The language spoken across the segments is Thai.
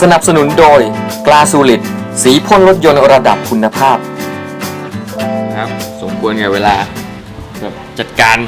สนับสนุนโดยกลาสูลิดสีพ่นรถยนต์ระดับคุณภาพครับสมควรกับเวลาแบบจัดการ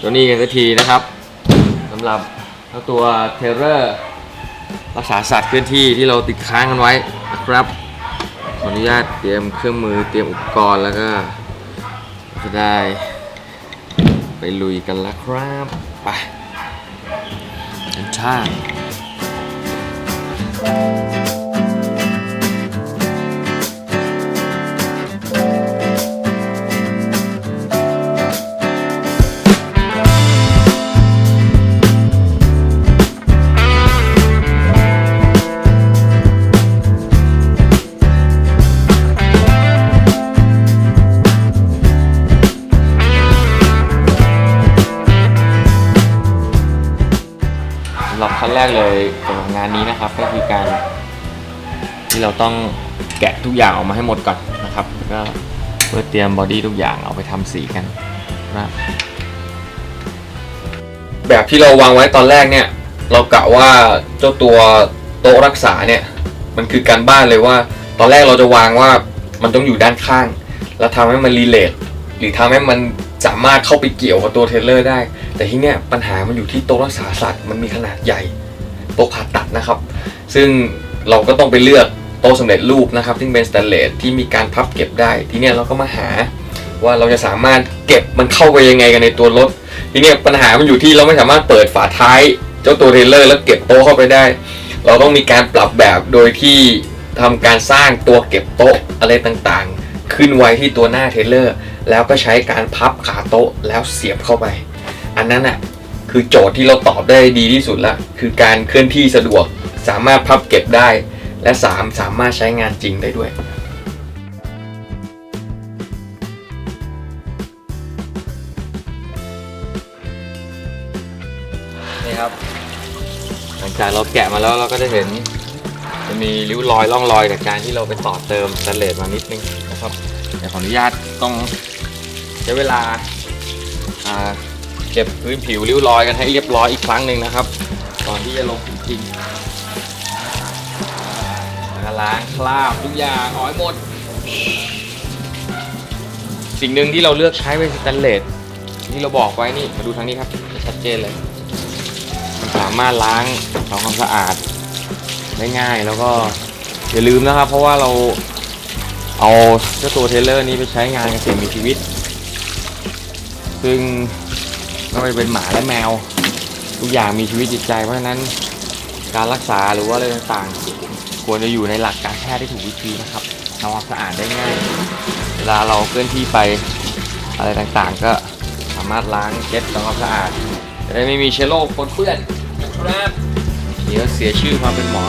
ตัวนี้กันสักทีนะครับสำหรับตัวเทเลอร์รักษาสัตว์เคลื่อนที่ที่เราติดค้างกันไว้นะครับขออนุญาตเตรียมเครื่องมือเตรียมอุปกรณ์แล้วก็จะได้ไปลุยกันแล้วครับ ไปกั นช่างสำหรันแรกเลยสำหรับงานนี้นะครับ ก็คือการที่เราต้องแกะทุกอย่างออกมาให้หมดก่อนนะครับแล้วก็เพื่อเตรียมบอดี้ทุกอย่างเอาไปทำสีกันนะแบบที่เราวางไว้ตอนแรกเนี่ย เรากะว่าเจ้าตัวโต๊ะรักษาเนี่ย มันคือการบ้านเลยว่า ตอนแรกเราจะวางว่ามันต้องอยู่ด้านข้าง แล้วทำให้มันรีเลทหรือทำให้มันสามารถเข้าไปเกี่ยวกับตัวเทเลอร์ได้ แต่ที่เนี้ยปัญหามันอยู่ที่โต๊ะรักษาสัตว์มันมีขนาดใหญ่โต๊ะผ่าตัดนะครับ ซึ่งเราก็ต้องไปเลือกโต๊ะสำเร็จรูปนะครับที่เป็นสแตนเลสที่มีการพับเก็บได้ ทีเนี้ยเราก็มาหาว่าเราจะสามารถเก็บมันเข้าไปยังไงกันในตัวรถ ทีเนี้ยปัญหามันอยู่ที่เราไม่สามารถเปิดฝาท้ายเจ้าตัวเทเลอร์แล้วเก็บโต๊ะเข้าไปได้ เราต้องมีการปรับแบบโดยที่ทำการสร้างตัวเก็บโต๊ะอะไรต่างๆ ขึ้นไว้ที่ตัวหน้าเทเลอร์ แล้วก็ใช้การพับขาโต๊ะแล้วเสียบเข้าไป อันนั้นอะคือโจทย์ที่เราตอบได้ดีที่สุดละคือการเคลื่อนที่สะดวกสามารถพับเก็บได้ และสามสามารถใช้งานจริงได้ด้วยนี่ครับ หลังจากเราแกะมาแล้วเราก็จะเห็นจะมีริ้วรอยร่องรอยจากการที่เราไปต่อเติมสแตนเลสมานิดนึงนะครับแต่ขออนุญาตต้องใช้เวลาอ่า เก็บพื้นผิวริ้วรอยกันให้เรียบร้อยอีกครั้งหนึ่งนะครับ ก่อนที่จะลงผิวจริงแล้วก็ล้างคราบทุกอย่างออกให้หมด สิ่งหนึ่งที่เราเลือกใช้เป็นสแตนเลสที่เราบอกไว้นี่มาดูทางนี้ครับชัดเจนเลย มันสามารถล้างทำความสะอาดได้ง่ายแล้วก็อย่าลืมนะครับ เพราะว่าเราเอาเจ้าตัวเทเลอร์นี้ไปใช้งานกับสิ่งมีชีวิต ซึ่ง ไม่ว่าจะเป็นหมาและแมว ทุกอย่างมีชีวิตจิตใจ เพราะฉะนั้นการรักษาหรือว่าอะไรต่างๆ ควรจะอยู่ในหลักการแพทย์ที่ถูกวิธีนะครับทำความสะอาดได้ง่าย เวลาเราเคลื่อนที่ไปอะไรต่างๆ ก็สามารถล้างเช็ดทำความสะอาดจะได้ไม่มีเชื้อโรคปนเปื้อนนะครับเดี๋ยวเสียชื่อความเป็นหมอ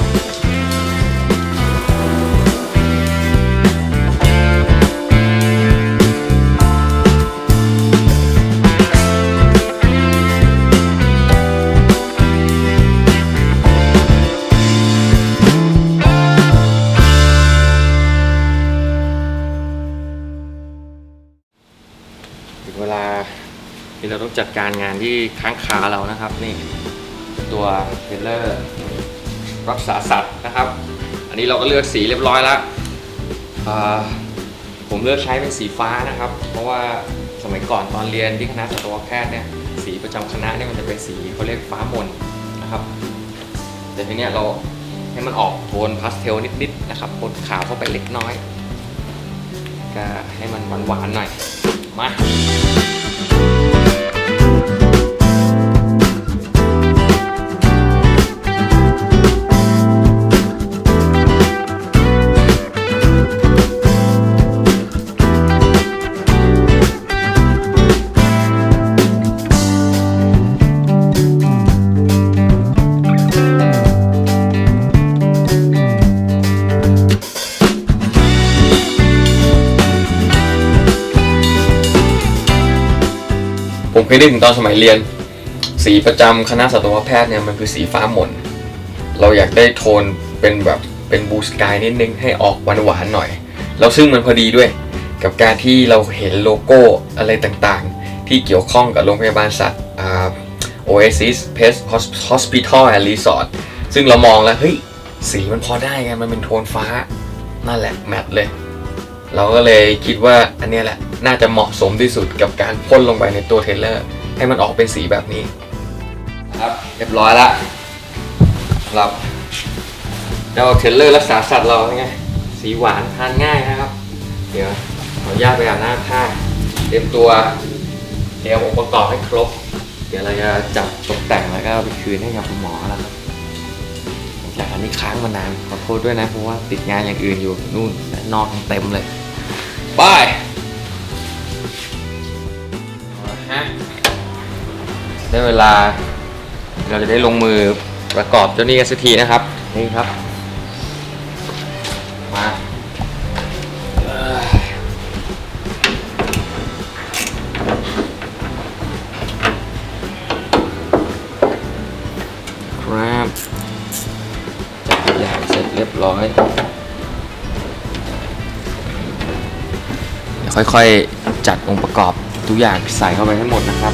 จัดการงานที่ค้างคาเรานะครับ นี่ตัวเทรลเลอร์รักษาสัตว์นะครับ อันนี้เราก็เลือกสีเรียบร้อยแล้วผมเลือกใช้เป็นสีฟ้านะครับ เพราะว่าสมัยก่อนตอนเรียนที่คณะสัตวแพทย์เนี่ยสีประจำคณะเนี่ยมันจะเป็นสีเขาเรียกฟ้ามนนะครับ แต่ทีเนี้ยเราให้มันออกโทนพาสเทลนิดๆนะครับปนขาวเข้าไปเล็กน้อย ก็ให้มันหวานๆหน่อย มา ผมเคยได้ถึงตอนสมัยเรียน สีประจำคณะสัตวแพทย์เนี่ยมันคือสีฟ้าหม่นเราอยากได้โทนเป็นแบบเป็นบูสกายนิดนึงให้ออกหวานๆหน่อย แล้วซึ่งมันพอดีด้วย กับการที่เราเห็นโลโก้อะไรต่างๆ ที่เกี่ยวข้องกับโรงพยาบาลสัตว์อ่า Oasis Pest Hospital and Resort ซึ่งเรามองแล้วเฮ้ยสีมันพอได้ไงมันเป็นโทนฟ้า นั่นแหละแมทเลย เราก็เลยคิดว่าอันนี้แหละ น่าจะเหมาะสมที่สุดกับการพ่นลงไปในตัวเทเลอร์ ให้มันออกเป็นสีแบบนี้ ครับเรียบร้อยละสำหรับเจ้าเทเลอร์รักษาสัตว์เราไงสีหวานทานง่ายนะครับ เดี๋ยวขออนุญาตไปอาบน้ำท่าเตรียมตัวเตรียมองค์ประกอบให้ครบ เดี๋ยวเราจะจับตกแต่งแล้วก็เอาไปคืนให้กับคุณหมอแล้วครับหลังจากอันนี้ค้างมานานขอโทษด้วยนะเพราะว่าติดงานอย่างอื่นอยู่นู่นและนอกเต็มเลย บาย ได้เวลา เราจะได้ลงมือประกอบเจ้านี้กันสักทีนะครับ นี่ครับ มาเอ้ยครับจัดอย่างเสร็จเรียบร้อยเดี๋ยวค่อยๆ จัดองค์ประกอบทุกอย่างใส่เข้าไปให้หมดนะครับ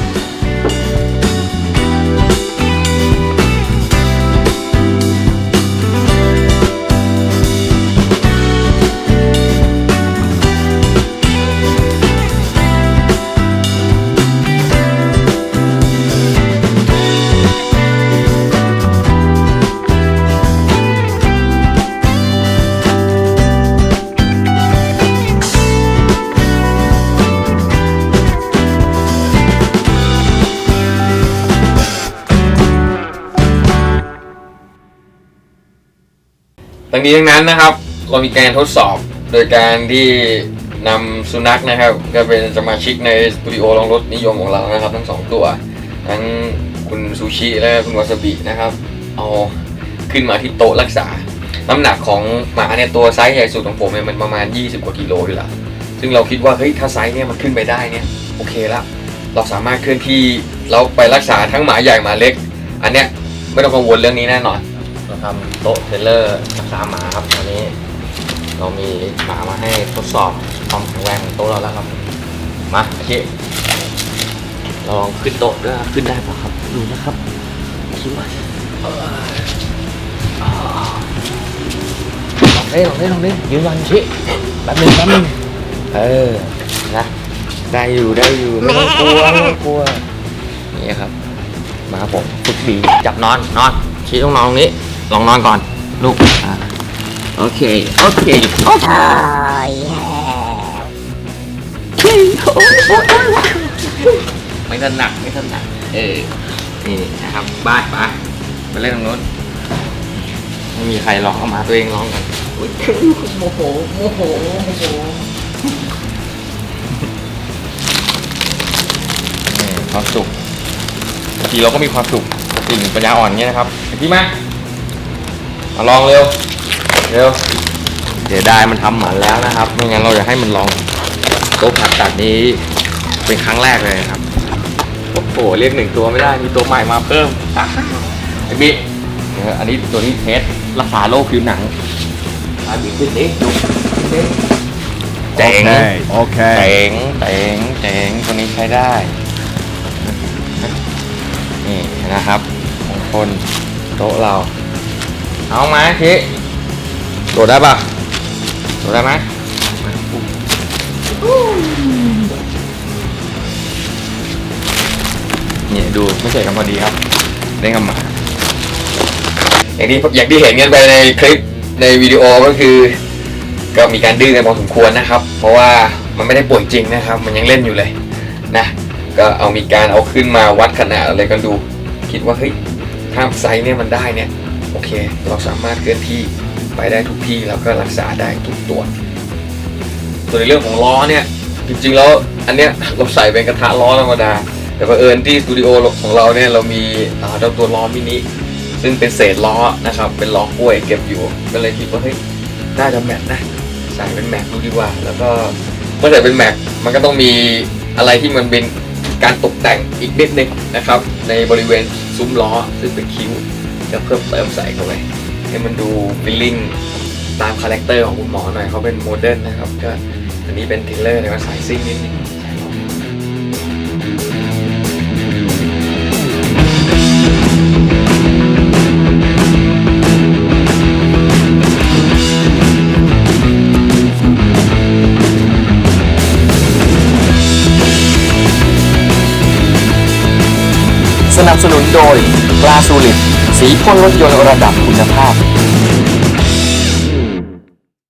ทั้งนี้ทั้งนั้นนะครับ เรามีการทดสอบโดยการที่นำสุนัขนะครับ ก็เป็นสมาชิกในสตูดิโอลองรถนิยมของเรานะครับ ทั้งสองตัว ทั้งคุณซูชิและคุณวาซาบินะครับ เอาขึ้นมาที่โต๊ะรักษา น้ำหนักของหมาเนี่ยตัวไซส์ใหญ่สุดของผมเนี่ยมันประมาณ 20 กว่ากิโลอยู่ล้วซึ่งเราคิดว่าเฮ้ยถ้าไซส์เนี่ยมันขึ้นไปได้เนี่ยโอเคละเราสามารถเคลื่อนที่เราไปรักษาทั้งหมาใหญ่หมาเล็ก อันเนี้ยไม่ต้องกังวลเรื่องนี้แน่นอน เราทำโต๊ะเทเลอร์รักษาหมาครับตอนนี้ เรามีหมามาให้ทดสอบความแข็งแรงของโต๊ะเราแล้วครับมาโอเราลองขึ้นโต๊ะด้วยขึ้นได้ปะครับดูนะครับคิดว่าเอออ่าลองได้ลองได้ลองได้ยืนวันชิแป๊บนึงแป๊บนึงเออนะได้อยู่ได้อยู่ไม่ต้องกลัวไม่ต้องกลัวนี่ครับมาผมฝึกดีจับนอนนอนชี้ต้องนอนตรงนี้ ลองนอนก่อนลูกอะโอเค โอเค โอเคไม่ถนัดไม่ถนัดเออ นี่นะครับบ้านไปไปเล่นตรงนู้น ไม่มีใครร้องเอามาตัวเองร้องกันอุ๊ยโมโหโมโหโมโหนี่ความสุขบางทีเราก็มีความสุขกับสิ่งปัญญาอ่อนเงี้ยนะครับไอ้พี่มา มาลองเร็ว เร็ว เดี๋ยวได้มันทำหมันแล้วนะครับ ไม่งั้นเราจะให้มันลองโต๊ะผ่าตัดนี้เป็นครั้งแรกเลยนะครับ โอ้โห เรียกหนึ่งตัวไม่ได้ มีตัวใหม่มาเพิ่มไอ้บิ๊เดี๋ยวอันนี้ตัวนี้เทสรักษาโรคผิวหนังอาบิ๊ขึ้นดิดูขึ้นดิเจ๋ง Okay. เจ๋ Okay. งเจ๋งเจ๋งตัวนี้ใช้ได้ นี่นะครับมงคลโต๊ะเรา เอาไหมชิโดดได้ปะโดดได้ไหมนี่ดูไม่ใช่กันพอดีครับเล่นกับหมาอย่างที่อย่างที่เห็นกันไปในคลิปในวิดีโอก็คือ ก็มีการดื้อกันพอสมควรนะครับ เพราะว่ามันไม่ได้ป่วยจริงนะครับ มันยังเล่นอยู่เลยนะก็เอามีการเอาขึ้นมาวัดขนาดอะไรกันดู คิดว่าเฮ้ยถ้าไซส์เนี่ยมันได้เนี่ย โอเค เราสามารถเคลื่อนที่ไปได้ทุกที่แล้วก็รักษาได้ทุกตัว ส่วนในเรื่องของล้อเนี่ย จริงๆแล้วอันเนี้ยเราใส่เป็นกระทะล้อธรรมดา แต่บังเอิญที่สตูดิโอของเราเนี่ยเรามีอ่าเจ้าตัวล้อมินิซึ่งเป็นเศษล้อนะครับ เป็นล้อกล้วยเก็บอยู่ ก็เลยคิดว่าเฮ้ยน่าจะแมทนะใส่เป็นแม็กดูดีกว่า แล้วก็เมื่อใส่เป็นแม็กมันก็ต้องมีอะไรที่มันเป็นการตกแต่งอีกนิดนึงนะครับ ในบริเวณซุ้มล้อซึ่งเป็นคิ้ว จะเพิ่มเติมใส่เข้าไปให้มันดูฟิลลิ่งตามคาแรคเตอร์ของคุณหมอหน่อยเขาเป็นโมเดิร์นนะครับ ก็อันนี้เป็นทิลเลอร์แต่ว่าสายซิ่งนิดนึงสนับสนุนโดยปลาซูลิด สีพ่นรถยนต์ระดับคุณภาพ